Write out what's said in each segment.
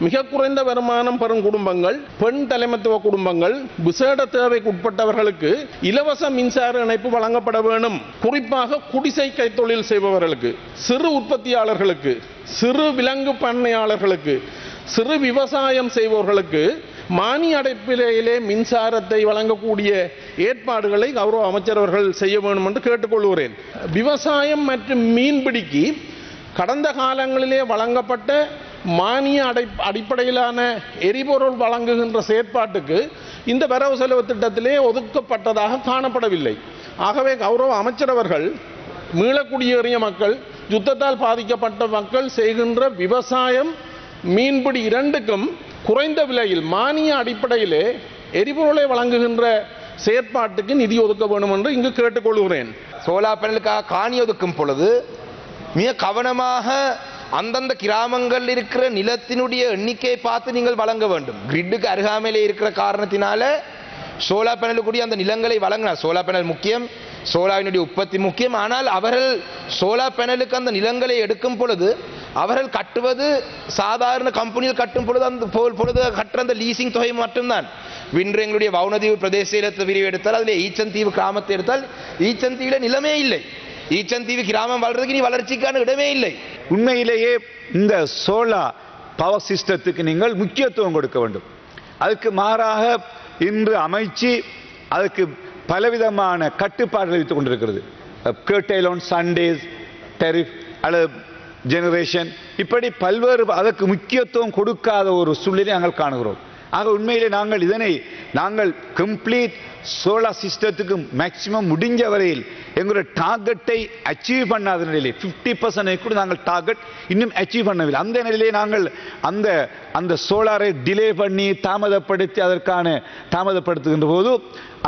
மிக குறைந்த வருமானம் பெறும் குடும்பங்கள் பெண் தலைமத்துவ குடும்பங்கள் விசேட தேவைக்கு உட்பட்டவர்களுக்கு இலவச மின்சார இணைப்பு வழங்கப்பட வேண்டும். குறிப்பாக குடிசை கைத்தொழில் செய்பவர்களுக்கு சிறு உற்பத்தியாளர்களுக்கு சிறு விலங்கு பண்ணையாளர்களுக்கு சிறு விவசாயம் செய்பவர்களுக்கு மானிய அடைப்பிலேயே மின்சாரத்தை வழங்கக்கூடிய ஏற்பாடுகளை கௌரவ அமைச்சர் அவர்கள் செய்ய வேண்டும் என்று கேட்டுக்கொள்கிறேன். விவசாயம் மற்றும் மீன்பிடிக்கு கடந்த காலங்களிலே வழங்கப்பட்ட மானிய அடை அடிப்படையிலான எரிபொருள் வழங்குகின்ற செயற்பாட்டுக்கு இந்த வரவு செலவு திட்டத்திலே ஒதுக்கப்பட்டதாக காணப்படவில்லை. ஆகவே கௌரவ அமைச்சரவர்கள் மீளக்குடியேறிய மக்கள் யுத்தத்தால் பாதிக்கப்பட்ட மக்கள் செய்கின்ற விவசாயம் மீன்பிடி இரண்டுக்கும் குறைந்த விலையில் மானிய அடிப்படையிலே எரிபொருளை வழங்குகின்ற செயற்பாட்டுக்கு நிதி ஒதுக்க வேண்டும் என்று இங்கு கேட்டுக்கொள்கிறேன். சோலார் பேனலுக்காக காணி ஒதுக்கும் பொழுது மிக கவனமாக அந்தந்த கிராமங்கள் இருக்கிற நிலத்தினுடைய எண்ணிக்கையை பார்த்து நீங்கள் வழங்க வேண்டும். கிரிட்டுக்கு அருகாமையிலே இருக்கிற காரணத்தினால சோலார் பேனலுக்குரிய அந்த நிலங்களை வழங்கினார். சோலார் பேனல் முக்கியம் சோலாவினுடைய உற்பத்தி முக்கியம். ஆனால் அவர்கள் சோலார் பேனலுக்கு அந்த நிலங்களை எடுக்கும் பொழுது அவர்கள் கட்டுவது சாதாரண கம்பெனியில் கட்டும் பொழுது அந்த பொழுது கட்டுற அந்த லீசிங் தொகை மட்டும்தான். வின்று எங்களுடைய வவுனதீவு பிரதேசத்தை விரிவு எடுத்தால் அதில் ஈச்சந்தீவு கிராமத்தை எடுத்தால் ஈச்சந்தீவில் நிலமே இல்லை. ஈச்சந்தீவு கிராமம் வளர்றதுக்கு நீ வளர்ச்சிக்கான இடமே இல்லை. உண்மையிலேயே இந்த சோலா பவர் சிஸ்டத்துக்கு நீங்கள் முக்கியத்துவம் கொடுக்க வேண்டும். அதுக்கு மாறாக இன்று அமைச்சு அதுக்கு பலவிதமான கட்டுப்பாடுகள் வைத்துக் கொண்டிருக்கிறது. கேட்டைல் ஆன் சண்டேஸ் டெரிஃப் அல்லது ஜெனரேஷன் இப்படி பல்வேறு அதற்கு முக்கியத்துவம் கொடுக்காத ஒரு சூழ்நிலை நாங்கள் காணுகிறோம். ஆக உண்மையிலே நாங்கள் இதனை நாங்கள் கம்ப்ளீட் சோலார் சிஸ்டத்துக்கு மேக்சிமம் முடிஞ்ச வரையில் எங்களுடைய டார்கெட்டை அச்சீவ் பண்ணாத நிலையிலே ஃபிஃப்டி பர்சன்ட் கூட நாங்கள் டார்கெட் இன்னும் அச்சீவ் பண்ணவில்லை. அந்த நிலையிலே நாங்கள் அந்த அந்த சோலாரை டிலே பண்ணி தாமதப்படுத்தி அதற்கான தாமதப்படுத்துகின்ற போது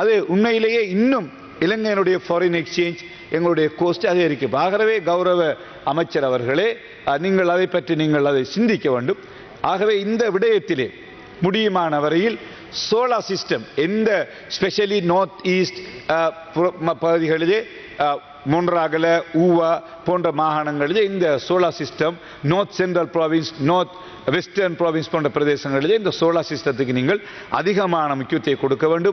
அது உண்மையிலேயே இன்னும் இலங்கையினுடைய ஃபாரின் எக்ஸ்சேஞ்ச் எங்களுடைய கோஸ்ட் அதிகரிக்கும். ஆகவே கௌரவ அமைச்சர் அவர்களே நீங்கள் அதை பற்றி நீங்கள் அதை சிந்திக்க வேண்டும். ஆகவே இந்த விடயத்திலே முடியுமான வரையில் சோலார் சிஸ்டம் எந்த ஸ்பெஷலி நார்த் ஈஸ்ட் பகுதிகளிலே அஹ், ஊவா போன்ற மாகாணங்களிலே இந்த solar system north central province north western province போன்ற பிரதேசங்களிலே இந்த சோலார் சிஸ்டத்துக்கு நீங்கள் அதிகமான முக்கியத்துவத்தை கொடுக்க வேண்டும்.